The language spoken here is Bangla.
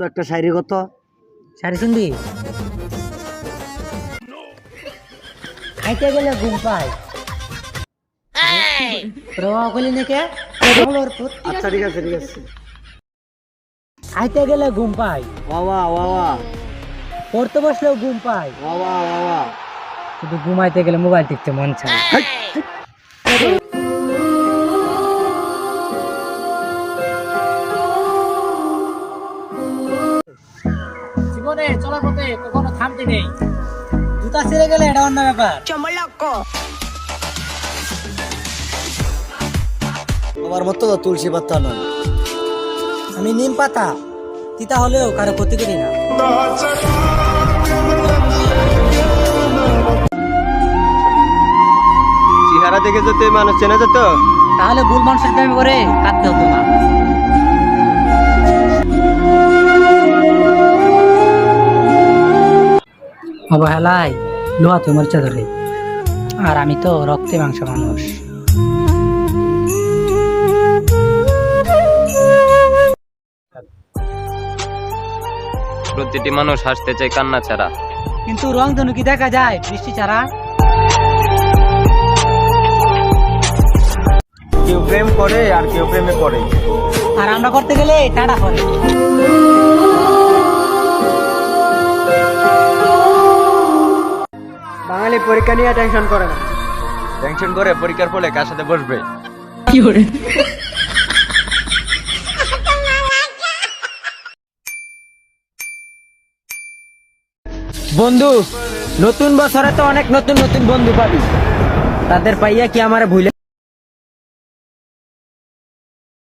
সুন্দর একটা শাড়ি কত শাড়ি শুনবি খাইতে গেলে ঘুম নাকি? আচ্ছা ঠিক আছে ঠিক আছে। খাইতে গেলে ঘুম বাবা বাবা পড়তে বসলেও ঘুম পাই বাবা বাবা শুধু ঘুমাইতে গেলে মোবাইল টিপতে মন চায়। জীবনে চলার পথে কখনো থামতে নেই। জুতা ছিঁড়ে গেলে এটা অন্য ব্যাপার। আমার মতো তুলসী পাতা নয়। আমি নিম পাতা তিতা হলেও কারও ক্ষতি করি না। চেহারা দেখে যেতে মানুষ চেনা যেত তাহলে ভুল মানুষের প্রেমে করে কাঁদতে হতো না। অবহেলায় লোহা তো মরচা ধরে। আর আমি তো রক্তে মাংস মানুষ। প্রতিটি মানুষ হাসতে চায় কান্না ছাড়া। কিন্তু রং ধনু কি দেখা যায়? বৃষ্টি ছাড়া। কেউ প্রেম করে আর কেউ প্রেমে পড়ে। আর আমরা করতে গেলে টাটা করে। বাঙালি পরীক্ষা নিয়ে টেনশন করে না। টেনশন করে পরীক্ষার ফলে কার সাথে বসবে? কি করে? বন্ধু নতুন বছরে তো অনেক নতুন নতুন বন্ধু পাবি। তাদের পাইয়া কি আমার ভুলে